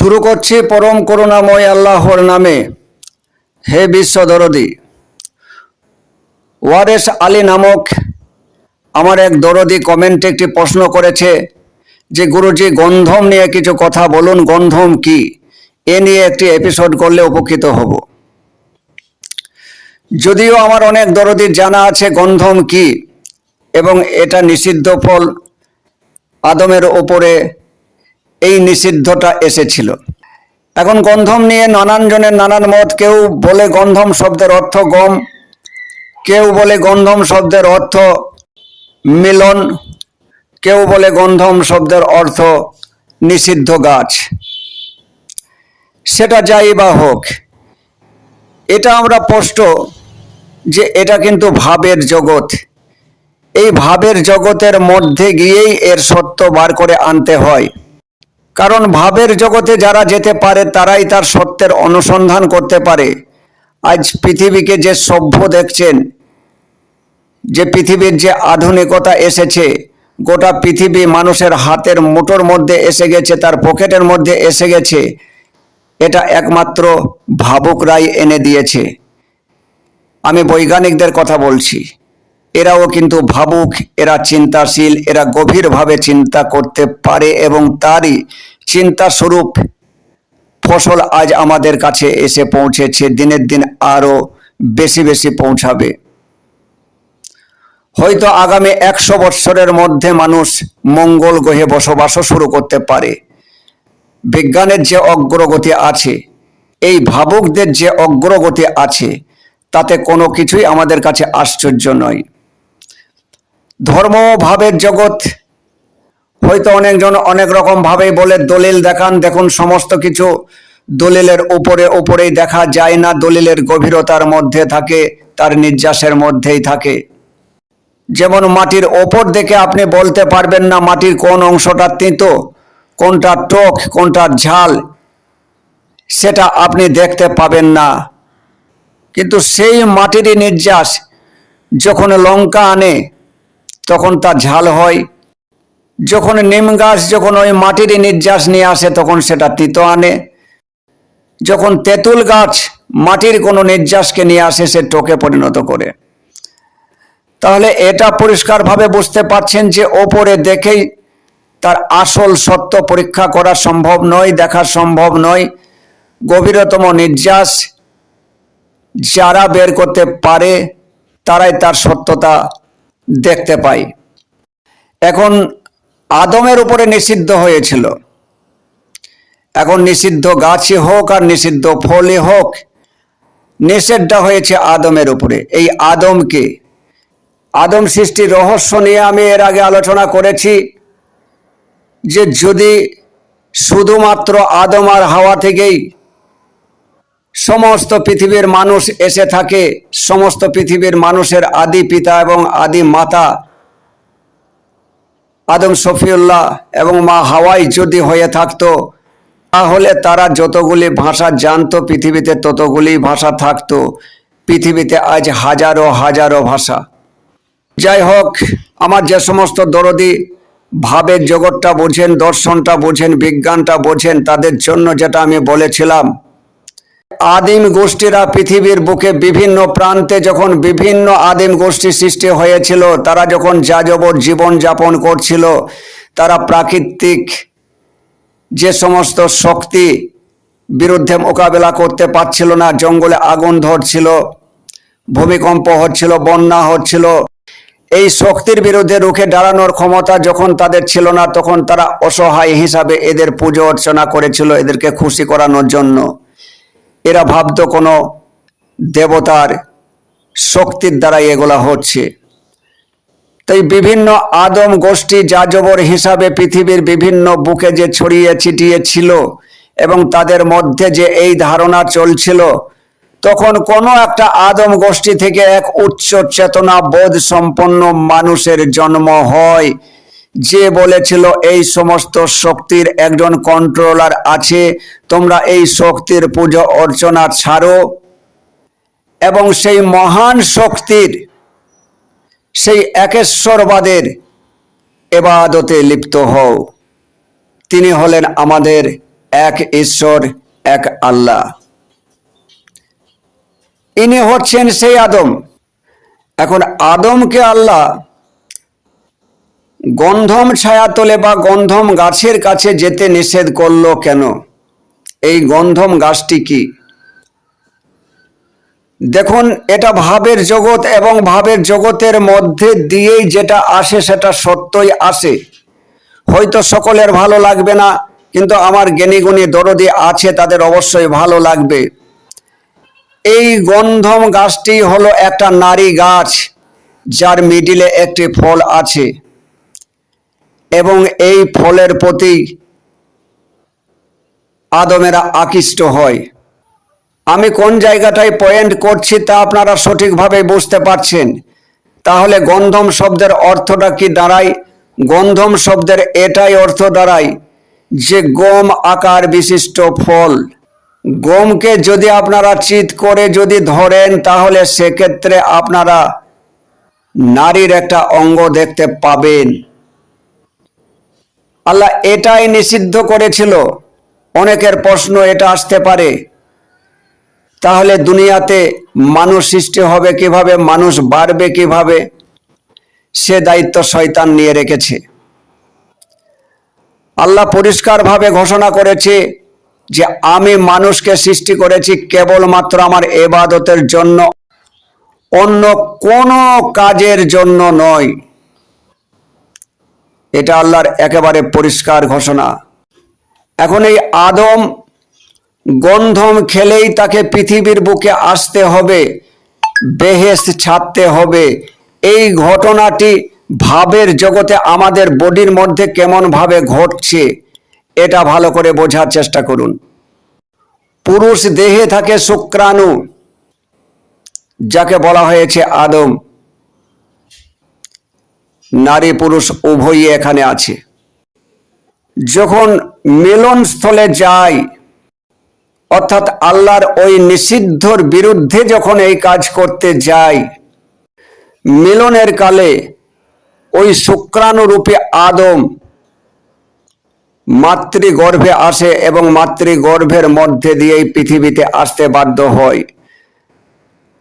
শুরু করছি পরম করুণাময় আল্লাহর নামে। হে বিশ্ব দরদি ওয়ারেস আলী নামক আমার এক দরদি কমেন্টে একটি প্রশ্ন করেছে যে, গুরুজি, গন্ধম নিয়ে কিছু কথা বলুন, গন্ধম কি? এ নিয়ে একটি এপিসোড করলে উপকৃত হব। যদিও আমার অনেক দরদির জানা আছে গন্ধম কি এবং এটা নিষিদ্ধ ফল আদমের ওপরে এই নিষিদ্ধটা এসেছিল। এখন গন্ধম নিয়ে নানান জনের নানান মত, কেউ বলে গন্ধম শব্দের অর্থ গম, কেউ বলে গন্ধম শব্দের অর্থ মিলন, কেউ বলে গন্ধম শব্দের অর্থ নিষিদ্ধ গাছ। সেটা যাই বা হোক, এটা আমরা স্পষ্ট যে এটা কিন্তু ভাবের জগৎ। এই ভাবের জগতের মধ্যে গিয়েই এর সত্য বার করে আনতে হয়। কারণ ভাবের জগতে যারা যেতে পারে, তারাই তার সত্যের অনুসন্ধান করতে পারে। আজ পৃথিবীকে যে সভ্য দেখছেন, যে পৃথিবীর যে আধুনিকতা এসেছে, গোটা পৃথিবী মানুষের হাতের মুঠোর মধ্যে এসে গেছে, তার পকেটের মধ্যে এসে গেছে, এটা একমাত্র ভাবুকরাই এনে দিয়েছে। আমি বৈজ্ঞানিকদের কথা বলছি। এরাও কিন্তু ভাবুক, এরা চিন্তাশীল, এরা গভীরভাবে চিন্তা করতে পারে এবং তারই চিন্তা স্বরূপ ফসল আজ আমাদের কাছে এসে পৌঁছেছে, দিনের দিন আরও বেশি বেশি পৌঁছাবে। হয়তো আগামী একশো বৎসরের মধ্যে মানুষ মঙ্গল গ্রহে বসবাসও শুরু করতে পারে। বিজ্ঞানের যে অগ্রগতি আছে, এই ভাবুকদের যে অগ্রগতি আছে, তাতে কোনো কিছুই আমাদের কাছে আশ্চর্য নয়। ধর্ম ভাবের জগৎ। হয়তো অনেকজন অনেক রকম ভাবেই বলে, দলিল দেখান, দেখুন, সমস্ত কিছু দলিলের উপরে, উপরেই দেখা যায় না, দলিলের গভীরতার মধ্যে থাকে, তার নির্যাসের মধ্যেই থাকে। যেমন মাটির ওপর দেখে আপনি বলতে পারবেন না মাটির কোন অংশটা তেঁতো, কোনটা টক, কোনটা ঝাল, সেটা আপনি দেখতে পাবেন না। কিন্তু সেই মাটিরই নির্যাস যখন লঙ্কা আনে তখন তার ঝাল হয়। যখন নিম গাছ যখন ওই মাটিরই নির্যাস নিয়ে আসে, তখন সেটা তিতো আনে। যখন তেঁতুল গাছ মাটির কোনো নির্যাসকে নিয়ে আসে, সে টোকে পরিণত করে। তাহলে এটা পরিষ্কারভাবে বুঝতে পারছেন যে ওপরে দেখেই তার আসল সত্য পরীক্ষা করা সম্ভব নয়, দেখা সম্ভব নয়। গভীরতম নির্যাস যারা বের করতে পারে, তারাই তার সত্যতা দেখতে পায় এখন আদমের উপরে নিষিদ্ধ হয়েছিল। এখন নিষিদ্ধ গাছই হোক আর নিষিদ্ধ ফলই হোক, নিষেধটা হয়েছে আদমের উপরে। এই আদমকে, আদম সৃষ্টির রহস্য নিয়ে আমি এর আগে আলোচনা করেছি যে যদি শুধুমাত্র আদম আর হাওয়া থেকেই সমস্ত পৃথিবীর মানুষ এসে থাকে, সমস্ত পৃথিবীর মানুষের আদি পিতা এবং আদি মাতা আদম শফিউল্লাহ এবং মা হাওয়াই যদি হয়ে থাকতো, তাহলে তারা যতগুলি ভাষা জানতো পৃথিবীতে ততগুলি ভাষা থাকতো। পৃথিবীতে আজ হাজারো হাজারো ভাষা। যাই হোক, আমার যে সমস্ত দরদি ভাবের জগৎটা বোঝেন, দর্শনটা বোঝেন, বিজ্ঞানটা বোঝেন, তাদের জন্য যেটা আমি বলেছিলাম আদিম গোষ্ঠীরা পৃথিবীর বুকে বিভিন্ন প্রান্তে যখন বিভিন্ন আদিম গোষ্ঠী সৃষ্টি হয়েছিল, তারা যখন যাযাবর জীবন যাপন করছিল, তারা প্রাকৃতিক যে সমস্ত শক্তি বিরুদ্ধে মোকাবেলা করতে পারছিল না, জঙ্গলে আগুন ধরছিল, ভূমিকম্প হচ্ছিল, বন্যা হচ্ছিল, এই শক্তির বিরুদ্ধে রুখে দাঁড়ানোর ক্ষমতা যখন তাদের ছিল না, তখন তারা অসহায় হিসাবে এদের পুজো অর্চনা করেছিল, এদেরকে খুশি করানোর জন্য। এরা ভাবতো কোনো দেবতার শক্তির দ্বারাই এগুলা হচ্ছে। তাই বিভিন্ন আদম গোষ্ঠী যাযাবর হিসাবে পৃথিবীর বিভিন্ন বুকে যে ছড়িয়ে ছিটিয়ে ছিল এবং তাদের মধ্যে যে এই ধারণা চলছিল, তখন কোনো একটা আদম গোষ্ঠী থেকে এক উচ্চ চেতনা বোধ সম্পন্ন মানুষের জন্ম হয়। যে বলেছিল, এই সমস্ত শক্তির একজন কন্ট্রোলার আছে, তোমরা এই শক্তির পুজো অর্চনা ছাড়ো। এবং সেই মহান শক্তির, সেই একেশ্বরবাদের এবাদতে লিপ্ত হও। তিনি হলেন আমাদের এক ঈশ্বর, এক আল্লাহ। ইনি হচ্ছেন সেই আদম। এখন আদমকে আল্লাহ গন্ধম ছায়াতলে বা গন্ধম গাছের কাছে যেতে নিষেধ করল কেন? এই গন্ধম গাছটি কি? দেখুন, এটা ভাবের জগৎ এবং ভাবের জগতের মধ্যে দিয়েই যেটা আসে সেটা সত্যই আসে। হয়তো সকলের ভালো লাগবে না, কিন্তু আমার জ্ঞানীগুণী দরদি আছে, তাদের অবশ্যই ভালো লাগবে। এই গন্ধম গাছটি হলো একটা নারী গাছ, যার মিডিলে একটি ফল আছে। এবং এই ফলের প্রতি আদমেরা আকৃষ্ট হয়। আমি কোন জায়গাটায় পয়েন্ট করছি তা আপনারা সঠিকভাবে বুঝতে পারছেন। তাহলে গন্ধম শব্দের অর্থটা কি দাঁড়ায়? গন্ধম শব্দের এটাই অর্থ দাঁড়ায় যে গম আকার বিশিষ্ট ফল। গমকে যদি আপনারা চিত করে যদি ধরেন, তাহলে সেক্ষেত্রে আপনারা নারীর একটা অঙ্গ দেখতে পাবেন। আল্লাহ এটাই নিষিদ্ধ করেছিল। অনেকের প্রশ্ন এটা আসতে পারে। তাহলে দুনিয়াতে মানুষ সৃষ্টি হবে কীভাবে? মানুষ বাড়বে কীভাবে? সে দায়িত্ব শয়তান নিয়ে রেখেছে। আল্লাহ পরিষ্কারভাবে ঘোষণা করেছে যে আমি মানুষকে সৃষ্টি করেছি কেবলমাত্র আমার এবাদতের জন্য, অন্য কোনো কাজের জন্য নয়। এটা আল্লাহর একেবারে পরিষ্কার ঘোষণা। এখন এই আদম গন্ধম খেলেই তাকে পৃথিবীর বুকে আসতে হবে বেহেস ছাড়তে হবে। এই ঘটনাটি ভাবের জগতে আমাদের বডির মধ্যে কেমন ভাবে ঘটছে, এটা ভালো করে বোঝার চেষ্টা করুন। পুরুষ দেহে থাকে শুক্রাণু, যাকে বলা হয়েছে আদম। নারী পুরুষ উভয়ই এখানে আছে। যখন মিলনস্থলে যায়, অর্থাৎ আল্লাহর ওই নিষিদ্ধর বিরুদ্ধে যখন এই কাজ করতে যায়, মিলনের কালে ওই শুক্রাণুরূপী আদম মাতৃগর্ভে আসে এবং মাতৃগর্ভের মধ্যে দিয়েই পৃথিবীতে আসতে বাধ্য হয়।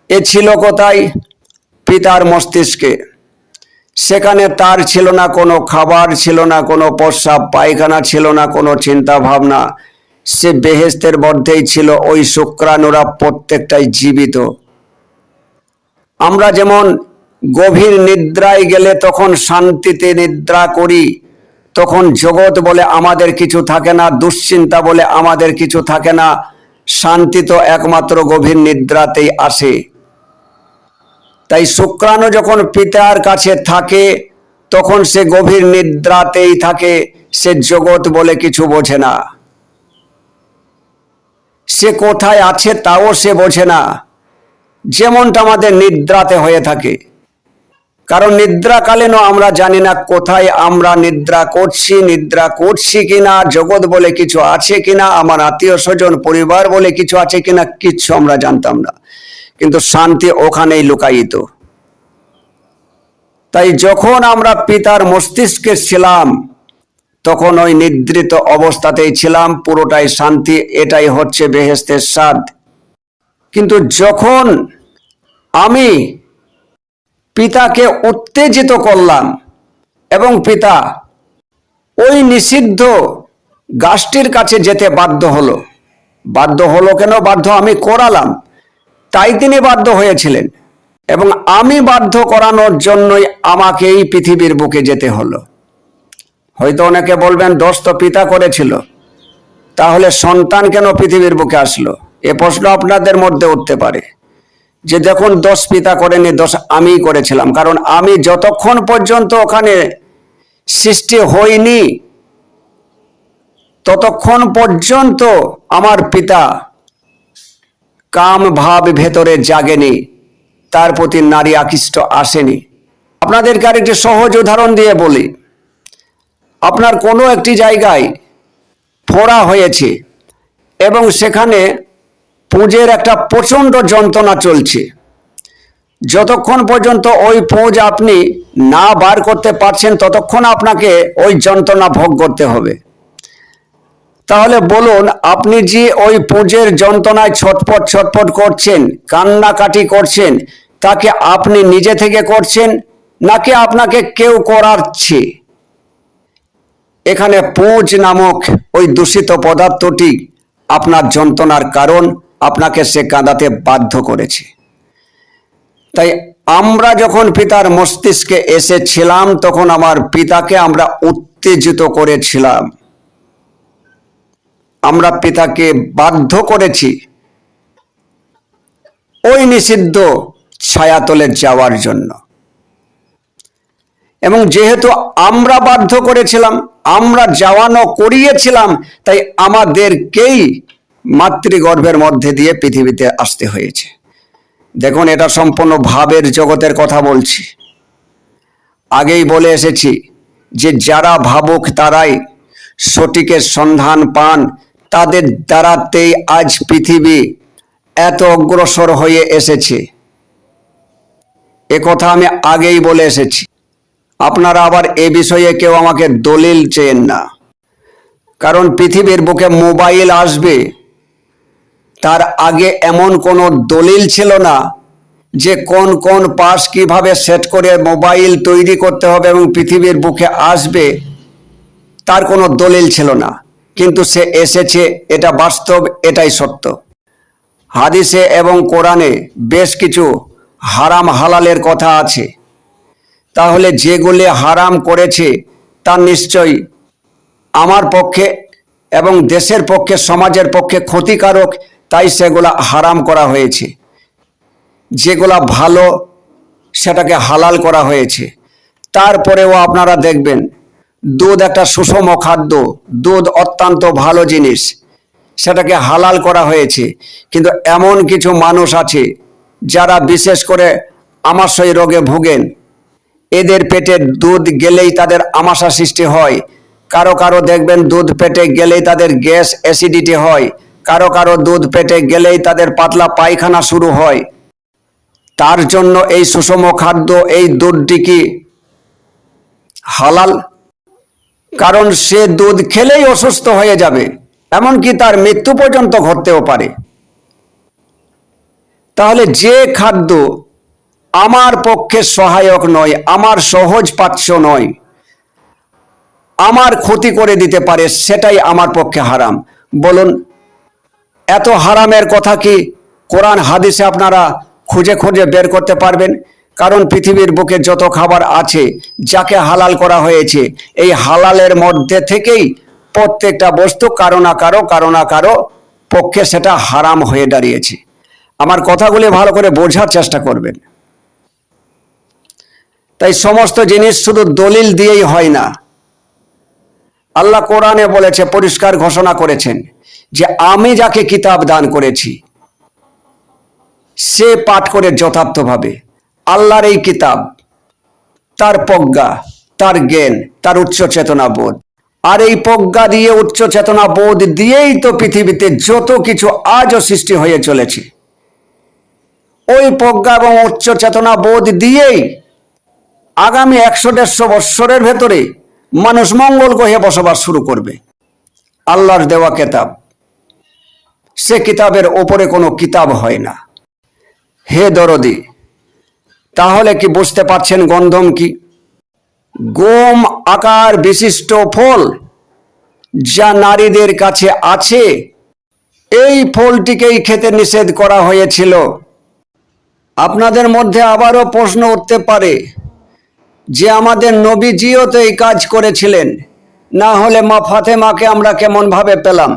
এ ছিল কোথায়? পিতার মস্তিষ্কে। সেখানে তার ছিল না কোনো খাবার, ছিল না কোনো প্রস্রাব, পায়খানা ছিল না কোনো চিন্তা ভাবনা সে বেহেস্তের মধ্যেই ছিল, ওই শুক্রাণুরা প্রত্যেকটাই জীবিত। আমরা যেমন গভীর নিদ্রায় গেলে তখন শান্তিতে নিদ্রা করি, তখন জগৎ বলে আমাদের কিছু থাকে না, দুশ্চিন্তা বলে আমাদের কিছু থাকে না, শান্তি তো একমাত্র গভীর নিদ্রাতেই আসে। তাই শুক্রাণু যখন পিতার কাছে থাকে, তখন সে গভীর নিদ্রাতেই থাকে। সে জগৎ বলে কিছু বোঝে না। সে কোথায় আছে তাও সে বোঝে না। যেমনটা আমাদের নিদ্রাতে হয়ে থাকে। কারণ নিদ্রাকালীনও আমরা জানি না কোথায় আমরা নিদ্রা করছি নিদ্রা করছি কিনা, জগৎ বলে কিছু আছে কিনা, আমার আত্মীয় স্বজন, পরিবার বলে কিছু আছে কিনা, কিচ্ছু আমরা জানতাম না। কিন্তু শান্তি ওখানেই লুকায়িত। তাই যখন আমরা পিতার মস্তিষ্কে ছিলাম, তখন ওই নিদ্রিত অবস্থাতেই ছিলাম, পুরোটাই শান্তি, এটাই হচ্ছে বেহেস্তের স্বাদ। কিন্তু যখন আমি পিতাকে উত্তেজিত করলাম এবং পিতা ওই নিষিদ্ধ গাছটির কাছে যেতে বাধ্য হলো বাধ্য হলো কেন? বাধ্য আমি করালাম। তাই তিনি বাধ্য হয়েছিলেন এবং আমি বাধ্য করানোর জন্যই আমাকে এই পৃথিবীর বুকে যেতে হলো। হয়তো অনেকে বলবেন দোষ তো পিতা করেছিল। তাহলে সন্তান কেন পৃথিবীর বুকে আসলো? এ প্রশ্ন আপনাদের মধ্যে উঠতে পারে যে দেখুন দোষ পিতা করেনি দোষ আমিই করেছিলাম। কারণ আমি যতক্ষণ পর্যন্ত ওখানে সৃষ্টি হইনি, ততক্ষণ পর্যন্ত আমার পিতা কাম ভাব ভেতরে জাগেনি, তার প্রতি নারী আকৃষ্ট আসেনি। আপনাদেরকে আরেকটি সহজ উদাহরণ দিয়ে বলি। আপনার কোনো একটি জায়গায় ফোড়া হয়েছে এবং সেখানে পুঁজের একটা প্রচণ্ড যন্ত্রণা চলছে। যতক্ষণ পর্যন্ত ওই পুঁজ আপনি না বার করতে পারছেন, ততক্ষণ আপনাকে ওই যন্ত্রণা ভোগ করতে হবে। তাহলে বলুন, আপনি যে ওই পুজোর যন্ত্রণায় ছটপট ছটপট করছেন, কান্নাকাটি করছেন, তাকে আপনি নিজে থেকে করছেন, নাকি আপনাকে কেউ করাচ্ছে? এখানে পুঁজ নামক ওই দূষিত পদার্থটি আপনার যন্ত্রণার কারণ, আপনাকে সে কাঁদাতে বাধ্য করেছে। তাই আমরা যখন পিতার মস্তিষ্কে এসেছিলাম, তখন আমার পিতাকে আমরা উত্তেজিত করেছিলাম। আমরা পিতাকে বাধ্য করেছি ওই নিষিদ্ধ ছায়াতলে যাওয়ার জন্য। এবং যেহেতু আমরা বাধ্য করেছিলাম, আমরা যাওয়ানো করিয়েছিলাম, তাই আমাদেরকেই মাতৃগর্ভের মধ্যে দিয়ে পৃথিবীতে আসতে হয়েছে। দেখুন, এটা সম্পূর্ণ ভাবের জগতের কথা বলছি। আগেই বলে এসেছি যে, যারা ভাবুক তারাই সঠিকের সন্ধান পান তাদের দ্বারাতেই আজ পৃথিবী এত অগ্রসর হয়ে এসেছে। এ কথা আমি আগেই বলে এসেছি। আপনারা আবার এ বিষয়ে কেউ আমাকে দলিল চেয়েন না। কারণ পৃথিবীর বুকে মোবাইল আসবে, তার আগে এমন কোনো দলিল ছিল না যে কোন কোন পাস কীভাবে সেট করে মোবাইল তৈরি করতে হবে এবং পৃথিবীর বুকে আসবে, তার কোনো দলিল ছিল না। কিন্তু সে এসেছে, এটা বাস্তব, এটাই সত্য। হাদিসে এবং কোরআনে বেশ কিছু হারাম হালালের কথা আছে। তাহলে যেগুলি হারাম করেছে, তা নিশ্চয়ই আমার পক্ষে এবং দেশের পক্ষে, সমাজের পক্ষে ক্ষতিকারক, তাই সেগুলা হারাম করা হয়েছে। যেগুলা ভালো, সেটাকে হালাল করা হয়েছে। তারপরেও আপনারা দেখবেন দুধ একটা সুষম খাদ্য। দুধ অত্যন্ত ভালো জিনিস। সেটাকে হালাল করা হয়েছে। কিন্তু এমন কিছু মানুষ আছে যারা বিশেষ করে আমাশয় রোগে ভোগেন। এদের পেটে দুধ গেলেই তাদের আমাশা সৃষ্টি হয়। কারও কারও দেখবেন দুধ পেটে গেলেই তাদের গ্যাস অ্যাসিডিটি হয়। কারও কারও দুধ পেটে গেলেই তাদের পাতলা পায়খানা শুরু হয়। তার জন্য এই সুষম খাদ্য, এই দুধটি কি হালাল? কারণ সে দুধ খেলেই অসুস্থ হয়ে যাবে, এমনকি তার মৃত্যু পর্যন্ত ঘটতেও পারে। তাহলে যে খাদ্য আমার পক্ষে সহায়ক নয়, আমার সহজ পাচ্য নয়, আমার ক্ষতি করে দিতে পারে, সেটাই আমার পক্ষে হারাম। বলুন, এত হারামের কথা কি কোরআন হাদিসে আপনারা খুঁজে খুঁজে বের করতে পারবেন? কারণ পৃথিবীর বুকে যত খাবার আছে যাকে হালাল করা হয়েছে, এই হালালের মধ্যে থেকেই প্রত্যেকটা বস্তু কারও না কারও কারও না কারও পক্ষে সেটা হারাম হয়ে দাঁড়িয়েছে। আমার কথাগুলি ভালো করে বোঝার চেষ্টা করবেন। তাই সমস্ত জিনিস শুধু দলিল দিয়েই হয় না। আল্লাহ কোরআনে বলেছে, পরিষ্কার ঘোষণা করেছেন যে আমি যাকে কিতাব দান করেছি, সে পাঠ করে যথার্থভাবে। আল্লাহর এই কিতাব, তার প্রজ্ঞা তার জ্ঞান, তার উচ্চ চেতনা বোধ আর এই প্রজ্ঞা দিয়ে, উচ্চ চেতনা বোধ দিয়েই তো পৃথিবীতে যত কিছু আজও সৃষ্টি হয়ে চলেছে। ওই প্রজ্ঞা এবং উচ্চ চেতনা বোধ দিয়েই আগামী একশো দেড়শো বৎসরের ভেতরে মানুষ মঙ্গল গ্রহে বসবাস শুরু করবে। আল্লাহর দেওয়া কেতাব, সে কিতাবের ওপরে কোনো কিতাব হয় না। হে দরদি তাহলে কি বুঝতে পারছেন গন্ধম কি? গোম আকার বিশিষ্ট ফল যা নারীদের কাছে আছে, এই ফলটিকেই খেতে নিষেধ করা হয়েছিল। আপনাদের মধ্যে আবারও প্রশ্ন উঠতে পারে যে আমাদের নবীজিও তো এই কাজ করেছিলেন, না হলে মা ফাতেমাকে আমরা কেমনভাবে পেলাম?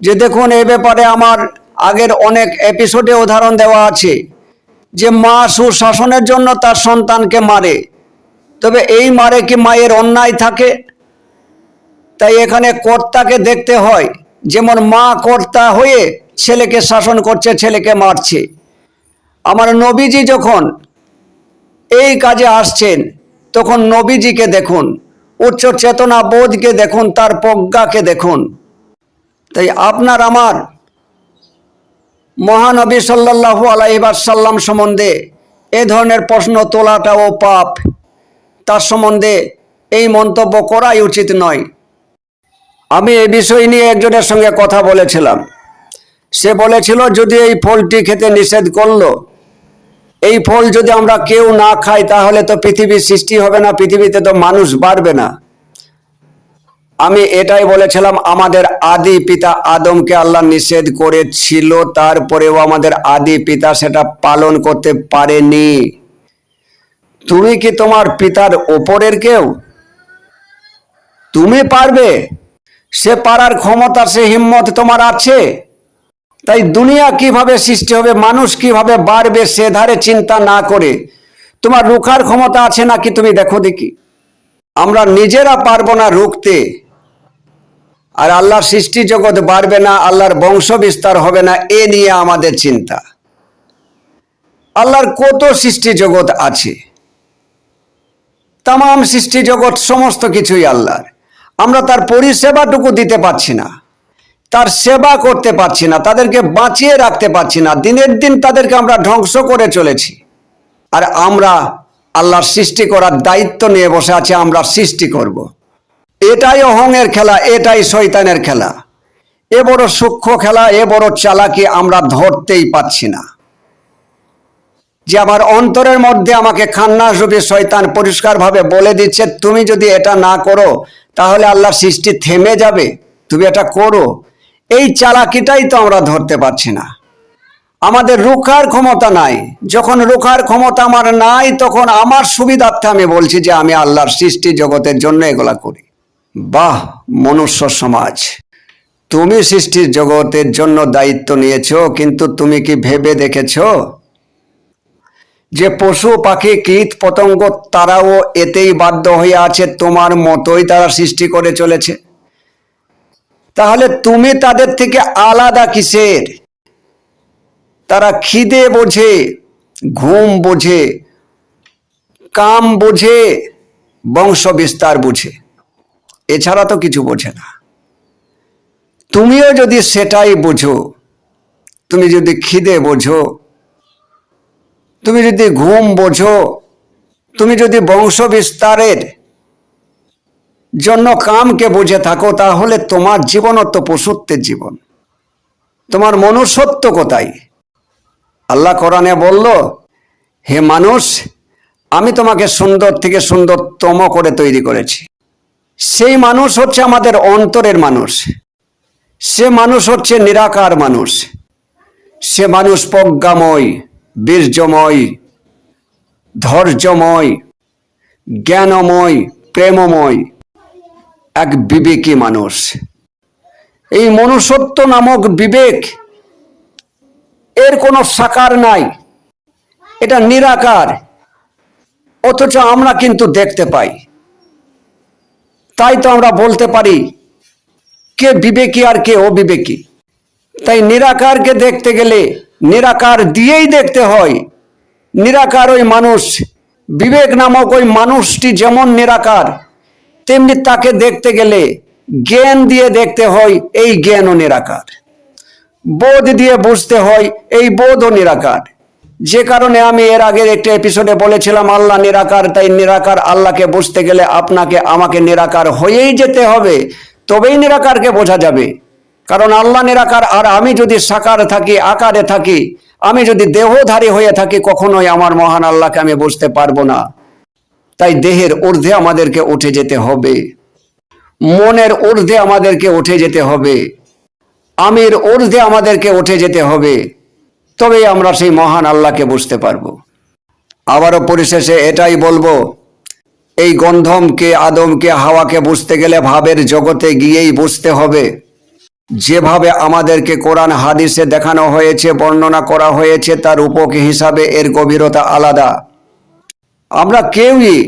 যে দেখুন, এ ব্যাপারে আমার আগের অনেক এপিসোডে উদাহরণ দেওয়া আছে। যে মা সুশাসনের জন্য তার সন্তানকে মারে। তবে এই মারে কি মায়ের অন্যায় থাকে? তাই এখানে কর্তাকে দেখতে হয়, যেমন মা কর্তা হয়ে ছেলেকে শাসন করছে, ছেলেকে মারছে। আমার নবীজি যখন এই কাজে আসছেন, তখন নবীজিকে দেখুন, উচ্চ চেতনা বোধকে দেখুন, তার প্রজ্ঞাকে দেখুন। তাই আপনার, আমার মহানবী সাল্লাহ আলাইসাল্লাম সম্বন্ধে এ ধরনের প্রশ্ন তোলাটাও পাপ। তার সম্বন্ধে এই মন্তব্য করাই উচিত নয়। আমি এই বিষয় নিয়ে একজনের সঙ্গে কথা বলেছিলাম। সে বলেছিল, যদি এই ফলটি খেতে নিষেধ করল, এই ফল যদি আমরা কেউ না খাই, তাহলে তো পৃথিবীর সৃষ্টি হবে না, পৃথিবীতে তো মানুষ বাড়বে না। আমি এটাই বলেছিলাম, আমাদের আদি পিতা আদমকে আল্লাহ নিষেধ করেছিল, তারপরেও আমাদের আদি পিতা সেটা পালন করতে পারেনি। তুমি কি তোমার পিতার ওপরের কেউ? তুমি পারবে? সে পারার ক্ষমতা, সে হিম্মত তোমার আছে। তাই দুনিয়া কীভাবে সৃষ্টি হবে, মানুষ কীভাবে বাড়বে, সে ধারে চিন্তা না করে। তোমার রুখার ক্ষমতা আছে নাকি তুমি দেখো দেখি। আমরা নিজেরা পারব না রুখতে। আর আল্লাহর সৃষ্টি জগৎ বাড়বে না, আল্লাহর বংশ বিস্তার হবে না, এ নিয়ে আমাদের চিন্তা। আল্লাহর কত সৃষ্টি জগৎ আছে? তাম সৃষ্টি জগৎ সমস্ত কিছুই আল্লাহর। আমরা তার পরিষেবাটুকু দিতে পারছি না, তার সেবা করতে পারছি না, তাদেরকে বাঁচিয়ে রাখতে পারছি না, দিনের দিন তাদেরকে আমরা ধ্বংস করে চলেছি। আর আমরা আল্লাহর সৃষ্টি করার দায়িত্ব নিয়ে বসে আছি, আমরা সৃষ্টি করব। এটাই অহংয়ের খেলা, এটাই শয়তানের খেলা। এ বড় সূক্ষ্ম খেলা, এ বড় চালাকি আমরা ধরতেই পাচ্ছি না। যে আমার অন্তরের মধ্যে আমাকে খান্নাস রূপী শয়তান পরিষ্কারভাবে বলে দিচ্ছে, তুমি যদি এটা না করো, তাহলে আল্লাহর সৃষ্টি থেমে যাবে, তুমি এটা করো। এই চালাকিটাই তো আমরা ধরতে পারছি না। আমাদের রুখার ক্ষমতা নাই। যখন রুখার ক্ষমতা আমার নাই, তখন আমার সুবিধার্থে আমি বলছি যে আমি আল্লাহর সৃষ্টি জগতের জন্য এগুলা করি। বাহ, মনুষ্য সমাজ। তুমি সৃষ্টির জগতের জন্য দায়িত্ব নিয়েছো, কিন্তু তুমি কি ভেবে দেখেছ? যে পশু, পাখি, কীট, পতঙ্গ তারাও এতেই বাধ্য হয়ে আছে, তোমার মতোই তারা সৃষ্টি করে চলেছে। তাহলে তুমি তাদের থেকে আলাদা কিসের? তারা খিদে বোঝে, ঘুম বোঝে, কাম বোঝে বংশ বিস্তার বুঝে। এছাড়া তো কিছু বোঝে না। তুমিও যদি সেটাই বোঝো, তুমি যদি খিদে বোঝো, তুমি যদি ঘুম বোঝো, তুমি যদি বংশ বিস্তারের জন্য কামকে বুঝে থাকো, তাহলে তোমার জীবনও তো পশুত্বের জীবন। তোমার মনুষ্যত্ব কোথায়? আল্লাহ কোরআনে বলল, হে মানুষ, আমি তোমাকে সুন্দর থেকে সুন্দরতম করে তৈরি করেছি। সেই মানুষ হচ্ছে আমাদের অন্তরের মানুষ। সে মানুষ হচ্ছে নিরাকার মানুষ। সে মানুষ প্রজ্ঞাময়, বীর্যময়, ধৈর্যময়, জ্ঞানময়, প্রেমময় এক বিবেকী মানুষ। এই মনুষ্যত্ব নামক বিবেক, এর কোনো সাকার নাই। এটা নিরাকার, অথচ আমরা কিন্তু দেখতে পাই। তাই তো আমরা বলতে পারি, কে বিবেকী আর কে অবিবেকী। তাই নিরাকারকে দেখতে গেলে নিরাকার দিয়েই দেখতে হয়, নিরাকার ওই মানুষ, বিবেক নামক ওই মানুষটি যেমন নিরাকার, তেমনি তাকে দেখতে গেলে জ্ঞান দিয়ে দেখতে হয় এই জ্ঞানও নিরাকার। বোধ দিয়ে বুঝতে হয় এই বোধও নিরাকার। যে কারণে আমি এর আগের একটি এপিসোডে বলেছিলাম, আল্লাহ নিরাকার, তাই নিরাকার আল্লাহকে বুঝতে গেলে আপনাকে, আমাকে নিরাকার হয়েই যেতে হবে। তবেই নিরাকারকে বোঝা যাবে। কারণ আল্লাহ নিরাকার, আর আমি যদি সাকার থাকি, আকারে থাকি, আমি যদি দেহধারী হয়ে থাকি, কখনোই আমার মহান আল্লাহকে আমি বুঝতে পারব না। তাই দেহের ঊর্ধ্বে আমাদেরকে উঠে যেতে হবে। মনের ঊর্ধ্বে আমাদেরকে উঠে যেতে হবে। আমির ঊর্ধ্বে আমাদেরকে উঠে যেতে হবে। তবেই আমরা সেই মহান আল্লাহকে বুঝতে পারব। আবারও পরিশেষে এটাই বলব, এই গন্ধমকে আদমকে হাওয়াকে বুঝতে গেলে ভাবের জগতে গিয়েই বুঝতে হবে। যেভাবে আমাদেরকে কোরআন, হাদিসে দেখানো হয়েছে, বর্ণনা করা হয়েছে, তার উপক হিসাবে এর গভীরতা আলাদা। আমরা কেউই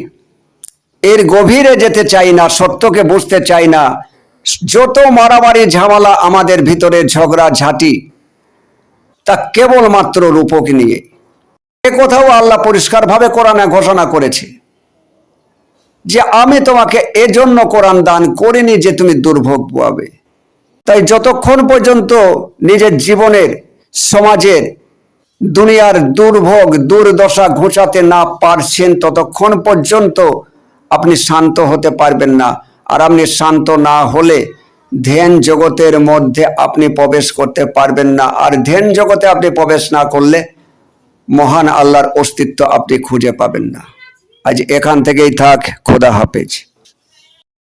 এর গভীরে যেতে চাই না, সত্যকে বুঝতে চাই না। যত মারামারি, ঝামেলা আমাদের ভিতরে ঝগড়া, ঝাঁটি তা কেবলমাত্র রূপক নিয়ে। এ কোথাও আল্লাহ পরিষ্কারভাবে কোরআনে ঘোষণা করেছে। যে আমি তোমাকে এজন্য কোরআন দান করিনি যে তুমি দুর্ভোগ পাবে তাই যতক্ষণ পর্যন্ত নিজের জীবনের, সমাজের, দুনিয়ার দুর্ভোগ, দুর্দশা ঘোচাতে না পারছেন, ততক্ষণ পর্যন্ত আপনি শান্ত হতে পারবেন না। আর আপনি শান্ত না হলে ধ্যান জগতের মধ্যে আপনি প্রবেশ করতে পারবেন না। আর ধ্যান জগতে আপনি প্রবেশ না করলে মহান আল্লাহর অস্তিত্ব আপনি খুঁজে পাবেন না। আজ এখান থেকেই থাক। খোদা হাফেজ।